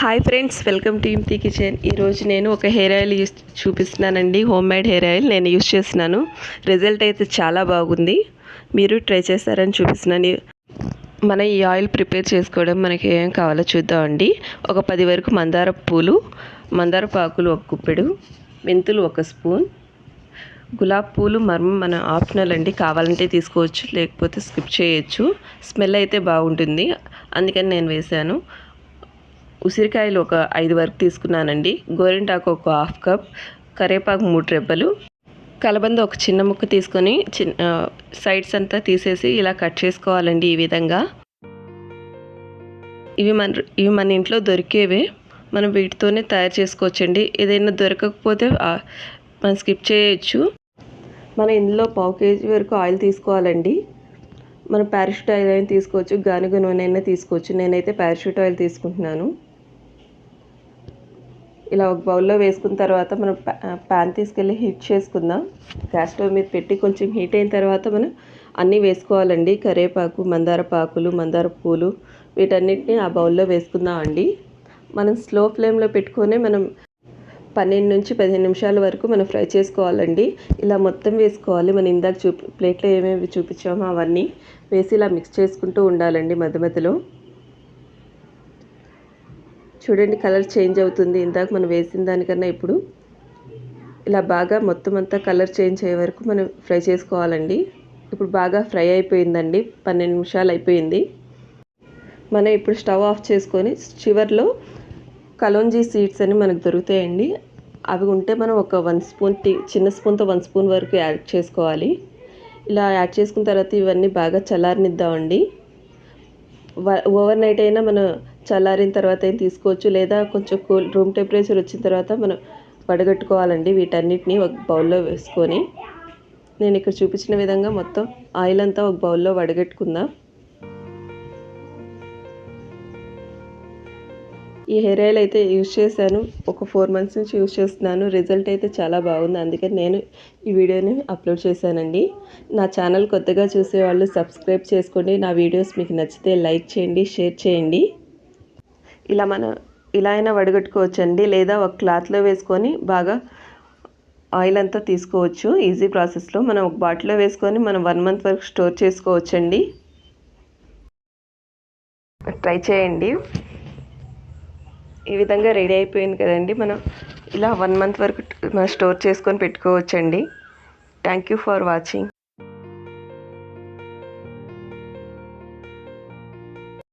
Hi friends welcome to ఇంటి kitchen ఈరోజు నేను ఒక హెయిర్ ఆయిల్ యూస్ చూపిస్తున్నానండి. హోమ్ మేడ్ హెయిర్ ఆయిల్ నేను యూస్ చేస్తున్నాను. రిజల్ట్ అయితే చాలా బాగుంది. మీరు ట్రై చేస్తారని చూపిస్తున్నాను. మన ఈ ఆయిల్ ప్రిపేర్ చేసుకోవడం మనకి ఏం కావాలో చూద్దామండి ఒక పది వరకు మందార పూలు మందార పాకులు ఒక కుప్పెడు మెంతులు ఒక స్పూన్ గులాబ్ పూలు మర్మం మన ఆప్షనల్ అండి. కావాలంటే తీసుకోవచ్చు లేకపోతే స్కిప్ చేయొచ్చు. స్మెల్ అయితే బాగుంటుంది. అందుకని నేను వేశాను. ఉసిరికాయలు ఒక ఐదు వరకు తీసుకున్నానండి. గోరింటాకు ఒక హాఫ్ కప్ కరేపాకు మూడు రెబ్బలు కలబంద ఒక చిన్న ముక్క తీసుకొని చిన్న సైడ్స్ అంతా తీసేసి ఇలా కట్ చేసుకోవాలండి ఈ విధంగా. ఇవి మన ఇవి మన ఇంట్లో దొరికేవే మనం వీటితోనే తయారు చేసుకోవచ్చండి. ఏదైనా దొరకకపోతే మనం స్కిప్ చేయొచ్చు. మనం ఇందులో పావు కేజీ వరకు ఆయిల్ తీసుకోవాలండి. మనం పారాషూట్ ఆయిల్ అయినా తీసుకోవచ్చు గానుగ నూనె అయినా తీసుకోవచ్చు. నేనైతే పారాషూట్ ఆయిల్ తీసుకుంటున్నాను. ఇలా ఒక బౌల్లో వేసుకున్న తర్వాత మనం ప్యాన్ తీసుకెళ్ళి హీట్ చేసుకుందాం. గ్యాస్ స్టవ్ మీద పెట్టి కొంచెం హీట్ అయిన తర్వాత మనం అన్నీ వేసుకోవాలండి. కరివేపాకు మందార పాకులు మందార పూలు వీటన్నిటిని ఆ బౌల్లో వేసుకుందాం అండి మనం స్లో ఫ్లేమ్లో పెట్టుకునే మనం పన్నెండు నుంచి పదిహేను నిమిషాల వరకు మనం ఫ్రై చేసుకోవాలండి. ఇలా మొత్తం వేసుకోవాలి. మనం ఇందాక చూపి ప్లేట్లో ఏమేమి చూపించామో అవన్నీ వేసి ఇలా మిక్స్ చేసుకుంటూ ఉండాలండి మధ్య మధ్యలో. చూడండి కలర్ చేంజ్ అవుతుంది. ఇందాక మనం వేసిన దానికన్నా ఇప్పుడు ఇలా బాగా మొత్తం అంతా కలర్ చేంజ్ అయ్యే వరకు మనం ఫ్రై చేసుకోవాలండి. ఇప్పుడు బాగా ఫ్రై అయిపోయిందండి. పన్నెండు నిమిషాలు అయిపోయింది. మనం ఇప్పుడు స్టవ్ ఆఫ్ చేసుకొని చివర్లో కలోంజీ సీడ్స్ అని మనకు దొరుకుతాయండి. అవి ఉంటే మనం ఒక వన్ స్పూన్ టీ చిన్న స్పూన్తో వన్ స్పూన్ వరకు యాడ్ చేసుకోవాలి. ఇలా యాడ్ చేసుకున్న తర్వాత ఇవన్నీ బాగా చల్లారనిద్దామండి. ఓవర్ నైట్ అయినా మనం చల్లారిన తర్వాత ఏం తీసుకోవచ్చు లేదా కొంచెం కూల్ రూమ్ టెంపరేచర్ వచ్చిన తర్వాత మనం వడగట్టుకోవాలండి వీటన్నిటిని ఒక బౌల్లో వేసుకొని. నేను ఇక్కడ చూపించిన విధంగా మొత్తం ఆయిల్ అంతా ఒక బౌల్లో వడగట్టుకుందాం. ఈ హెయిర్ ఆయిల్ అయితే యూజ్ చేశాను. ఒక ఫోర్ మంత్స్ నుంచి యూజ్ చేస్తున్నాను. రిజల్ట్ అయితే చాలా బాగుంది. అందుకని నేను ఈ వీడియోని అప్లోడ్ చేశానండి. నా ఛానల్ కొత్తగా చూసేవాళ్ళు సబ్స్క్రైబ్ చేసుకోండి. నా వీడియోస్ మీకు నచ్చితే లైక్ చేయండి షేర్ చేయండి. ఇలా మనం ఇలా అయినా వడగట్టుకోవచ్చండి. లేదా ఒక క్లాత్లో వేసుకొని బాగా ఆయిల్ అంతా తీసుకోవచ్చు. ఈజీ ప్రాసెస్లో మనం ఒక బాటిల్లో వేసుకొని మనం వన్ మంత్ వరకు స్టోర్ చేసుకోవచ్చండి. ట్రై చేయండి. ఈ విధంగా రెడీ అయిపోయింది కదండి. మనం ఇలా వన్ మంత్ వరకు మనం స్టోర్ చేసుకొని పెట్టుకోవచ్చండి. Thank you for watching.